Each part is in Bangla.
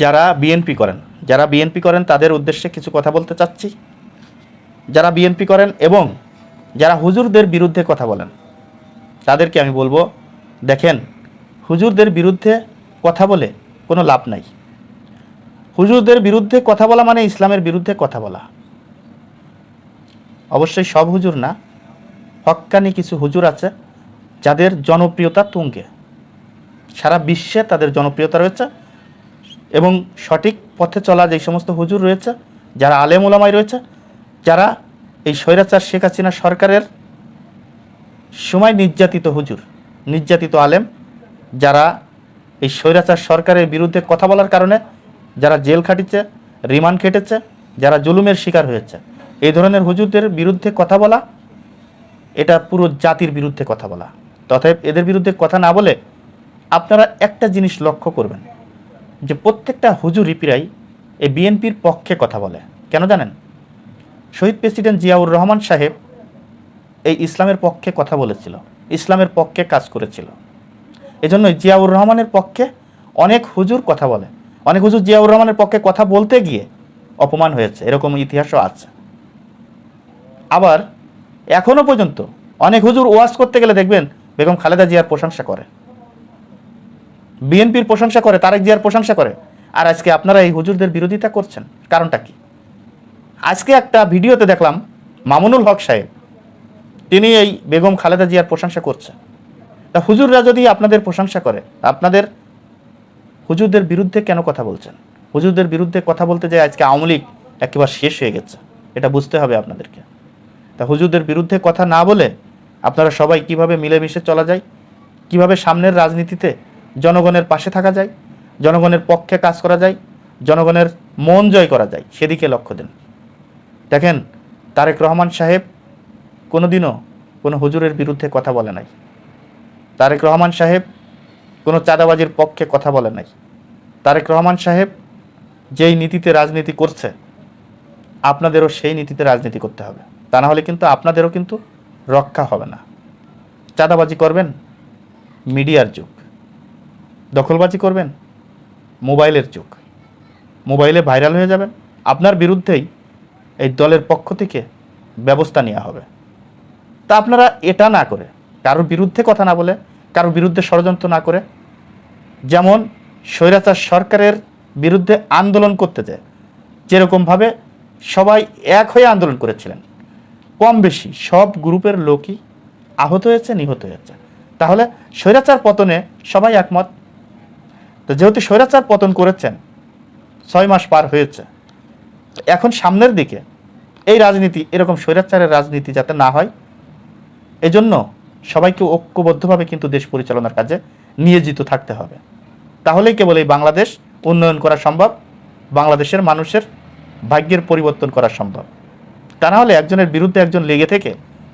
যারা বিএনপি করেন, যারা বিএনপি করেন তাদের উদ্দেশ্যে কিছু কথা বলতে চাচ্ছি। যারা বিএনপি করেন এবং যারা হুজুরদের বিরুদ্ধে কথা বলেন, তাদেরকে আমি বলব, দেখেন, হুজুরদের বিরুদ্ধে কথা বলে কোনো লাভ নাই। হুজুরদের বিরুদ্ধে কথা বলা মানে ইসলামের বিরুদ্ধে কথা বলা। অবশ্যই সব হুজুর না হক্কানি কিছু হুজুর আছে যাদের জনপ্রিয়তা তুঙ্গে। সারা বিশ্বে তাদের জনপ্রিয়তা রয়েছে এবং সঠিক পথে চলা যে সমস্ত হুজুর রয়েছে, যারা আলেম ওলামাই রয়েছে, যারা এই স্বৈরাচার শেখ হাসিনা সরকারের সময় নির্যাতিত হুজুর, নির্যাতিত আলেম, যারা এই স্বৈরাচার সরকারের বিরুদ্ধে কথা বলার কারণে যারা জেল খাটিছে, রিমান্ড খেটেছে, যারা জুলুমের শিকার হয়েছে, এই ধরনের হুজুরদের বিরুদ্ধে কথা বলা, এটা পুরো জাতির বিরুদ্ধে কথা বলা। তথাপি এদের বিরুদ্ধে কথা না বলে আপনারা একটা জিনিস লক্ষ্য করবেন যে প্রত্যেকটা হুজুর প্রায় এই বিএনপির পক্ষে কথা বলে। কেন জানেন? শহীদ প্রেসিডেন্ট জিয়াউর রহমান সাহেব এই ইসলামের পক্ষে কথা বলেছিল, ইসলামের পক্ষে কাজ করেছিল। এজন্যই জিয়াউর রহমানের পক্ষে অনেক হুজুর কথা বলে। অনেক হুজুর জিয়াউর রহমানের পক্ষে কথা বলতে গিয়ে অপমান হয়েছে, এরকম ইতিহাসও আছে। আবার এখনও পর্যন্ত অনেক হুজুর ওয়াজ করতে গেলে দেখবেন বেগম খালেদা জিয়ার প্রশংসা করে। বিএনপির প্রশংসা করে, তারেক জিয়ার প্রশংসা করে। আর আজকে আপনারা এই হুজুরদের বিরোধিতা করছেন, কারণটা কি? আজকে একটা ভিডিওতে দেখলাম মামুনুল হক সাহেব, তিনি এই বেগম খালেদা জিয়ার প্রশংসা করছে তা হুজুররা যদি আপনাদের প্রশংসা করে, আপনাদের হুজুরদের বিরুদ্ধে কেন কথা বলছেন? হুজুরদের বিরুদ্ধে কথা বলতে যায় আজকে আওয়ামী লীগ একেবারে শেষ হয়ে গেছে, এটা বুঝতে হবে আপনাদেরকে। তা হুজুরদের বিরুদ্ধে কথা না বলে আপনারা সবাই কীভাবে মিলেমিশে চলা যায়, কীভাবে সামনের রাজনীতিতে জনগণের পাশে থাকা যায়, জনগণের পক্ষে কাজ করা যায়, জনগণের মন জয় করা যায়। সেদিকে লক্ষ্য দেন। দেখেন, তারেক রহমান সাহেব কোনোদিনও কোনো হুজুরের বিরুদ্ধে কথা বলে নাই। তারেক রহমান সাহেব কোনো চাঁদাবাজির পক্ষে কথা বলে নাই। তারেক রহমান সাহেব যেই নীতিতে রাজনীতি করছে, আপনাদেরও সেই নীতিতে রাজনীতি করতে হবে। তা না হলে কিন্তু আপনাদেরও কিন্তু রক্ষা হবে না। চাঁদাবাজি করবেন মিডিয়ার যুগ। দখলবাজি করবেন? মোবাইলের যুগ। মোবাইলে ভাইরাল হয়ে যাবেন। আপনার বিরুদ্ধেই এই দলের পক্ষ থেকে ব্যবস্থা নেওয়া হবে। তা আপনারা এটা না করে, কারোর বিরুদ্ধে কথা না বলে, কারোর বিরুদ্ধে ষড়যন্ত্র না করে, যেমন স্বৈরাচার সরকারের বিরুদ্ধে আন্দোলন করতে যায় যেরকমভাবে সবাই এক হয়ে আন্দোলন করেছিলেন। কম বেশি সব গ্রুপের লোকই আহত হয়েছে, নিহত হয়েছে। তাহলে স্বৈরাচার পতনে সবাই একমত? তো যেহেতু স্বৈরাচার পতন করেছেন, ছয় মাস পার হয়েছে এখন সামনের দিকে এই রাজনীতি, এরকম স্বৈরাচারের রাজনীতি যাতে না হয়, এজন্য সবাইকে ঐক্যবদ্ধভাবে কিন্তু দেশ পরিচালনার কাজে নিয়োজিত থাকতে হবে। তাহলেই কেবল এই বাংলাদেশ উন্নয়ন করা সম্ভব, বাংলাদেশের মানুষের ভাগ্যের পরিবর্তন করা সম্ভব। তা না হলে একজনের বিরুদ্ধে একজন লেগে থেকে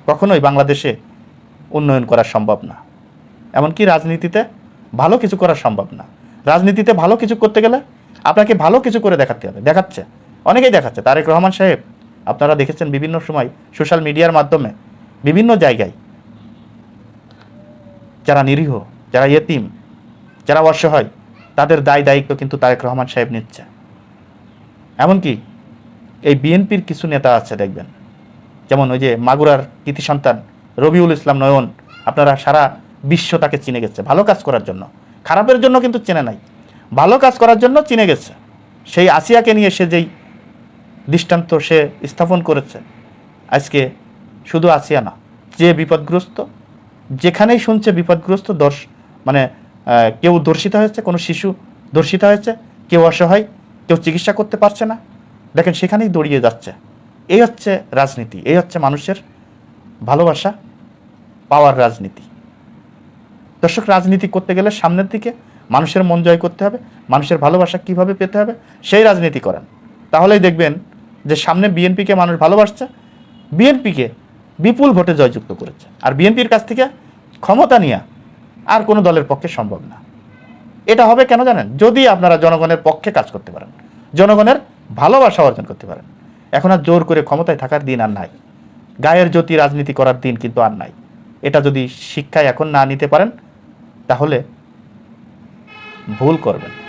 কখনোই বাংলাদেশে উন্নয়ন করা সম্ভব না। এমনকি রাজনীতিতে ভালো কিছু করা সম্ভব না। রাজনীতিতে ভালো কিছু করতে গেলে আপনাকে ভালো কিছু করে দেখাতে হবে, দেখাচ্ছে। অনেকেই দেখাচ্ছে, তারেক রহমান সাহেব, আপনারা দেখেছেন বিভিন্ন সময় সোশ্যাল মিডিয়ার মাধ্যমে, বিভিন্ন জায়গায়। যারা নিরীহ, যারা ইয়েতিম, যারা অসহায়, তাদের দায় দায়িত্ব কিন্তু তারেক রহমান সাহেব নিচ্ছে। এমনকি এই বিএনপির কিছু নেতা আছে দেখবেন, যেমন ওই যে মাগুরার কৃতি সন্তান রবিউল ইসলাম নয়ন, আপনারা সারা বিশ্ব তাকে চিনে গেছে, ভালো কাজ করার জন্য। খারাপের জন্য কিন্তু চেনে নাই। ভালো কাজ করার জন্য চিনে গেছে। সেই আসিয়াকে নিয়ে সে যেই দৃষ্টান্ত সে স্থাপন করেছে, আজকে শুধু আসিয়া না, যে বিপদগ্রস্ত, যেখানেই শুনছে বিপদগ্রস্ত, দর্শ মানে কেউ দর্শিত হয়েছে, কোনো শিশু দর্শিত হয়েছে, কেউ অসহায়, কেউ চিকিৎসা করতে পারছে না, দেখেন সেখানেই দৌড়িয়ে যাচ্ছে। এই হচ্ছে রাজনীতি, এই হচ্ছে মানুষের ভালোবাসা, পাওয়ার রাজনীতি। দর্শক, রাজনীতি করতে গেলে সামনের দিকে মানুষের মন জয় করতে হবে, মানুষের ভালোবাসা কীভাবে পেতে হবে সেই রাজনীতি করেন। তাহলেই দেখবেন যে সামনে বিএনপিকে মানুষ ভালোবাসছে, বিএনপিকে বিপুল ভোটে জয়যুক্ত করেছে। আর বিএনপির কাছ থেকে ক্ষমতা নিয়ে আর কোনো দলের পক্ষে সম্ভব না। এটা হবে কেন জানেন? যদি আপনারা জনগণের পক্ষে কাজ করতে পারেন, জনগণের ভালোবাসা অর্জন করতে পারেন, এখন আর জোর করে ক্ষমতায় থাকার দিন আর নাই। গায়ের জ্যোতি রাজনীতি করার দিন কিন্তু আর নাই। এটা যদি শিক্ষায় এখন না নিতে পারেন তাহলে ভুল করবেন।